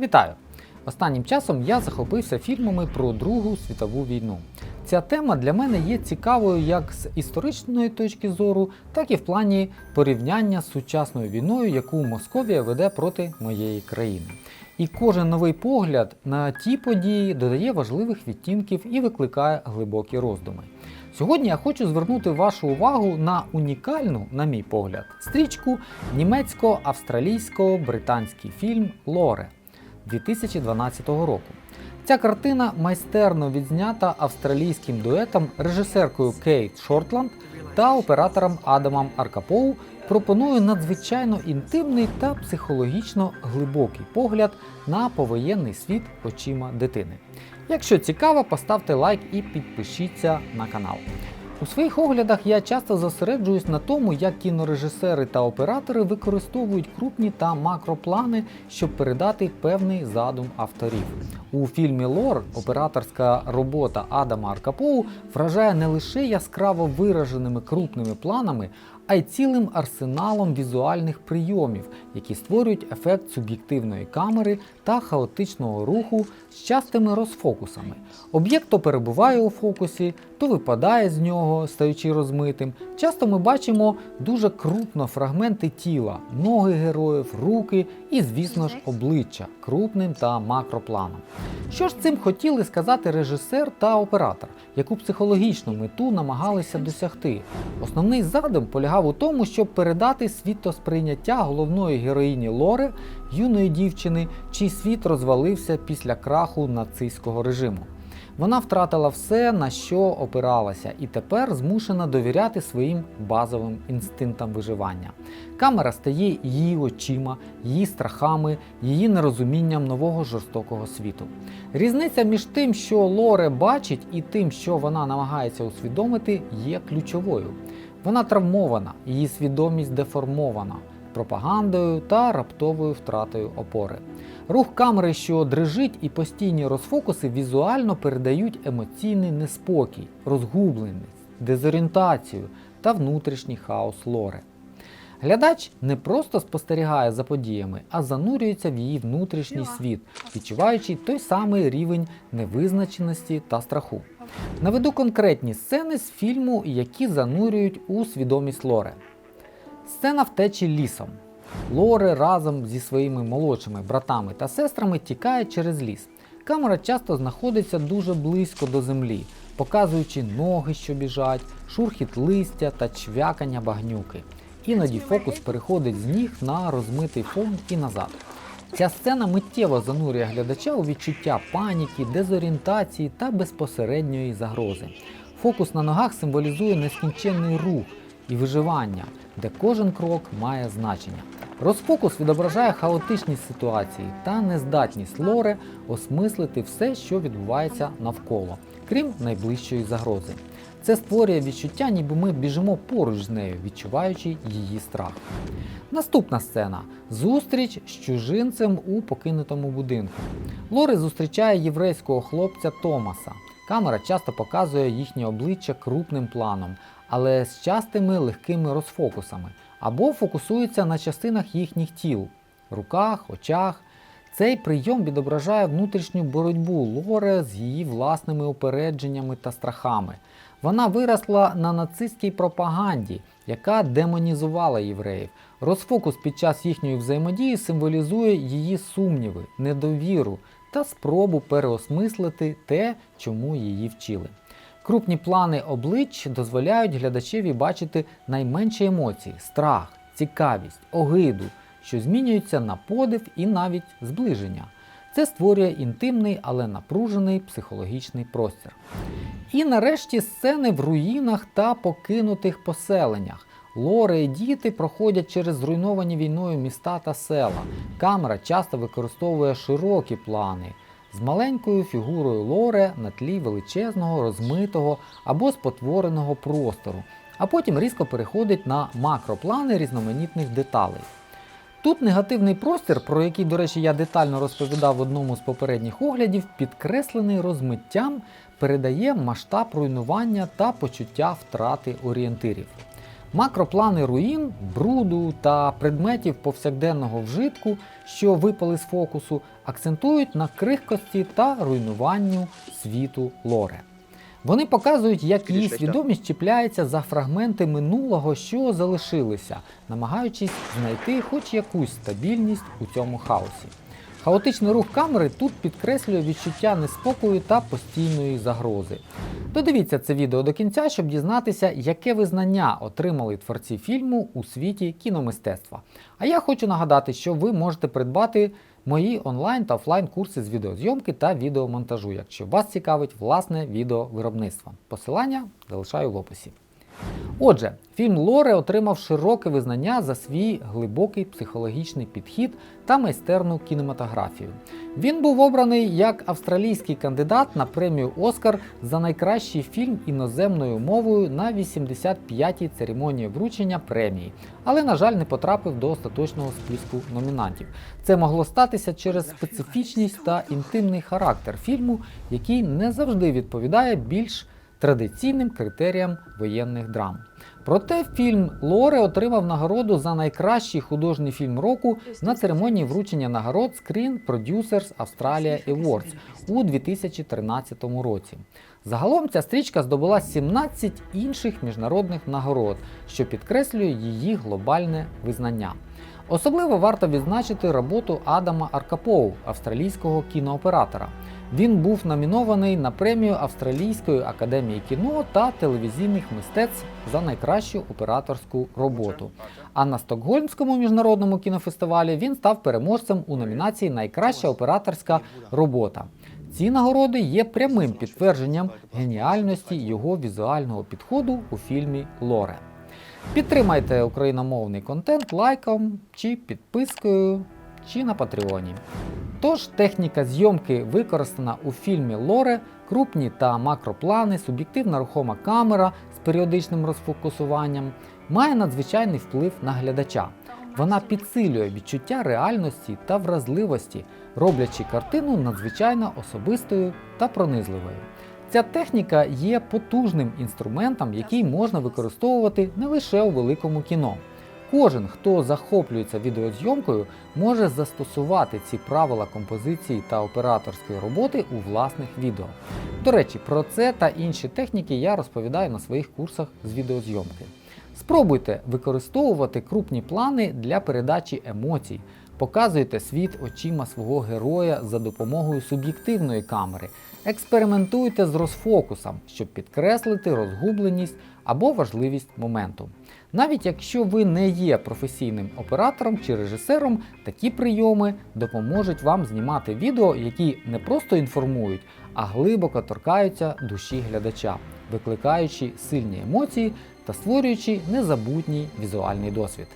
Вітаю! Останнім часом я захопився фільмами про Другу світову війну. Ця тема для мене є цікавою як з історичної точки зору, так і в плані порівняння з сучасною війною, яку Московія веде проти моєї країни. І кожен новий погляд на ті події додає важливих відтінків і викликає глибокі роздуми. Сьогодні я хочу звернути вашу увагу на унікальну, на мій погляд, стрічку німецько-австралійсько-британський фільм Лоре 2012 року. Ця картина майстерно відзнята австралійським дуетом режисеркою Кейт Шортланд та оператором Адамом Аркапоу пропонує надзвичайно інтимний та психологічно глибокий погляд на повоєнний світ очима дитини. Якщо цікаво, поставте лайк і підпишіться на канал. У своїх оглядах я часто зосереджуюсь на тому, як кінорежисери та оператори використовують крупні та макроплани, щоб передати певний задум авторів. У фільмі Лор операторська робота Адама Аркапоу вражає не лише яскраво вираженими крупними планами, а й цілим арсеналом візуальних прийомів, які створюють ефект суб'єктивної камери та хаотичного руху з частими розфокусами. Об'єкт то перебуває у фокусі, то випадає з нього, стаючи розмитим. Часто ми бачимо дуже крупно фрагменти тіла, ноги героїв, руки і, звісно ж, обличчя крупним та макропланом. Що ж цим хотіли сказати режисер та оператор, яку психологічну мету намагалися досягти? Основний задум полягав у тому, щоб передати світосприйняття головної героїні Лори, юної дівчини, чий світ розвалився після краху нацистського режиму. Вона втратила все, на що опиралася, і тепер змушена довіряти своїм базовим інстинктам виживання. Камера стає її очима, її страхами, її нерозумінням нового жорстокого світу. Різниця між тим, що Лоре бачить, і тим, що вона намагається усвідомити, є ключовою. Вона травмована, її свідомість деформована пропагандою та раптовою втратою опори. Рух камери, що дрижить, і постійні розфокуси візуально передають емоційний неспокій, розгубленість, дезорієнтацію та внутрішній хаос лори. Глядач не просто спостерігає за подіями, а занурюється в її внутрішній світ, відчуваючи той самий рівень невизначеності та страху. Наведу конкретні сцени з фільму, які занурюють у свідомість Лоре. Сцена втечі лісом. Лоре разом зі своїми молодшими братами та сестрами тікає через ліс. Камера часто знаходиться дуже близько до землі, показуючи ноги, що біжать, шурхіт листя та чвякання багнюки. Іноді фокус переходить з ніг на розмитий фон і назад. Ця сцена миттєво занурює глядача у відчуття паніки, дезорієнтації та безпосередньої загрози. Фокус на ногах символізує нескінченний рух і виживання, де кожен крок має значення. Розфокус відображає хаотичні ситуації та нездатність лоре осмислити все, що відбувається навколо, крім найближчої загрози. Це створює відчуття, ніби ми біжимо поруч з нею, відчуваючи її страх. Наступна сцена зустріч з чужинцем у покинутому будинку. Лори зустрічає єврейського хлопця Томаса. Камера часто показує їхнє обличчя крупним планом, але з частими легкими розфокусами, або фокусується на частинах їхніх тіл руках, очах. Цей прийом відображає внутрішню боротьбу Лоре з її власними упередженнями та страхами. Вона виросла на нацистській пропаганді, яка демонізувала євреїв. Розфокус під час їхньої взаємодії символізує її сумніви, недовіру та спробу переосмислити те, чому її вчили. Крупні плани облич дозволяють глядачеві бачити найменші емоції страх, цікавість, огиду, що змінюються на подив і навіть зближення. Це створює інтимний, але напружений психологічний простір. І нарешті сцени в руїнах та покинутих поселеннях. Лори і діти проходять через зруйновані війною міста та села. Камера часто використовує широкі плани з маленькою фігурою Лоре на тлі величезного, розмитого або спотвореного простору, а потім різко переходить на макроплани різноманітних деталей. Тут негативний простір, про який, до речі, я детально розповідав в одному з попередніх оглядів, підкреслений розмиттям, передає масштаб руйнування та почуття втрати орієнтирів. Макроплани руїн, бруду та предметів повсякденного вжитку, що випали з фокусу, акцентують на крихкості та руйнуванню світу лоре. Вони показують, як її свідомість чіпляється за фрагменти минулого, що залишилися, намагаючись знайти хоч якусь стабільність у цьому хаосі. Хаотичний рух камери тут підкреслює відчуття неспокою та постійної загрози. Додивіться це відео до кінця, щоб дізнатися, яке визнання отримали творці фільму у світі кіномистецтва. А я хочу нагадати, що ви можете придбати мої онлайн та офлайн курси з відеозйомки та відеомонтажу, якщо вас цікавить власне відеовиробництво. Посилання залишаю в описі. Отже, фільм Лоре отримав широке визнання за свій глибокий психологічний підхід та майстерну кінематографію. Він був обраний як австралійський кандидат на премію Оскар за найкращий фільм іноземною мовою на 85-й церемонії вручення премії, але, на жаль, не потрапив до остаточного списку номінантів. Це могло статися через специфічність та інтимний характер фільму, який не завжди відповідає більш традиційним критеріям воєнних драм. Проте фільм Лоре отримав нагороду за найкращий художній фільм року на церемонії вручення нагород Screen Producers Australia Awards у 2013 році. Загалом ця стрічка здобула 17 інших міжнародних нагород, що підкреслює її глобальне визнання. Особливо варто відзначити роботу Адама Аркапоу, австралійського кінооператора. Він був номінований на премію Австралійської академії кіно та телевізійних мистецтв за найкращу операторську роботу. А на Стокгольмському міжнародному кінофестивалі він став переможцем у номінації Найкраща операторська робота. Ці нагороди є прямим підтвердженням геніальності його візуального підходу у фільмі Лоре. Підтримайте україномовний контент лайком чи підпискою, чи на Патреоні. Тож техніка зйомки використана у фільмі Лоре, крупні та макроплани, суб'єктивна рухома камера з періодичним розфокусуванням, має надзвичайний вплив на глядача. Вона підсилює відчуття реальності та вразливості, роблячи картину надзвичайно особистою та пронизливою. Ця техніка є потужним інструментом, який можна використовувати не лише у великому кіно. Кожен, хто захоплюється відеозйомкою, може застосувати ці правила композиції та операторської роботи у власних відео. До речі, про це та інші техніки я розповідаю на своїх курсах з відеозйомки. Спробуйте використовувати крупні плани для передачі емоцій. Показуйте світ очима свого героя за допомогою суб'єктивної камери. Експериментуйте з розфокусом, щоб підкреслити розгубленість або важливість моменту. Навіть якщо ви не є професійним оператором чи режисером, такі прийоми допоможуть вам знімати відео, які не просто інформують, а глибоко торкаються душі глядача, викликаючи сильні емоції та створюючи незабутній візуальний досвід.